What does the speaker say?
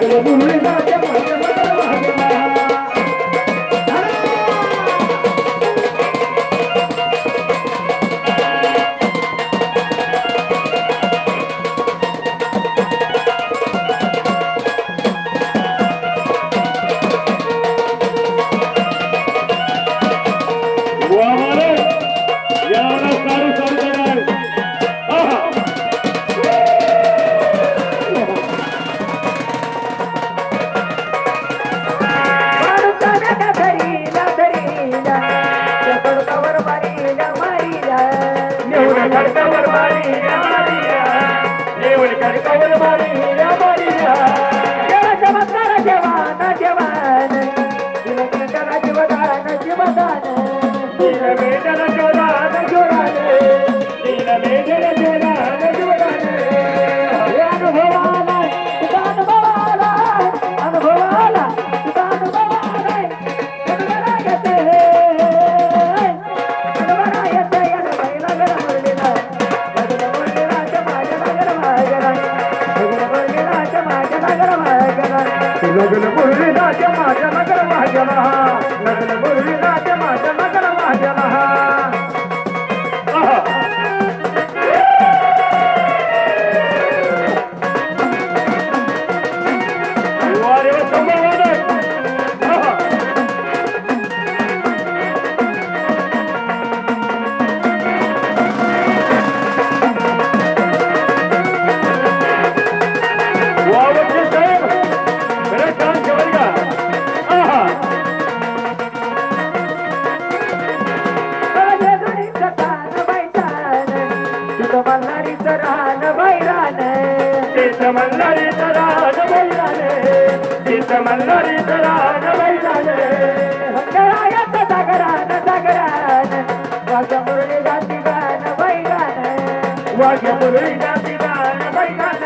बदबू में जाके मारे बदबू में Let's go. माझ्या नगर माझ्या लगन माझ्या नगर माझ्याला माझ्या तुझं मल्हारीचं रान बैरान तिथं मल्हारीचं रान बैरान तिथं मल्हारीचं रान बैरान हंगरायाचं जागरान जागरान वाघ्या मुरळी जाती गान बैरान वाघ्या मुरळी जाती गान बैरान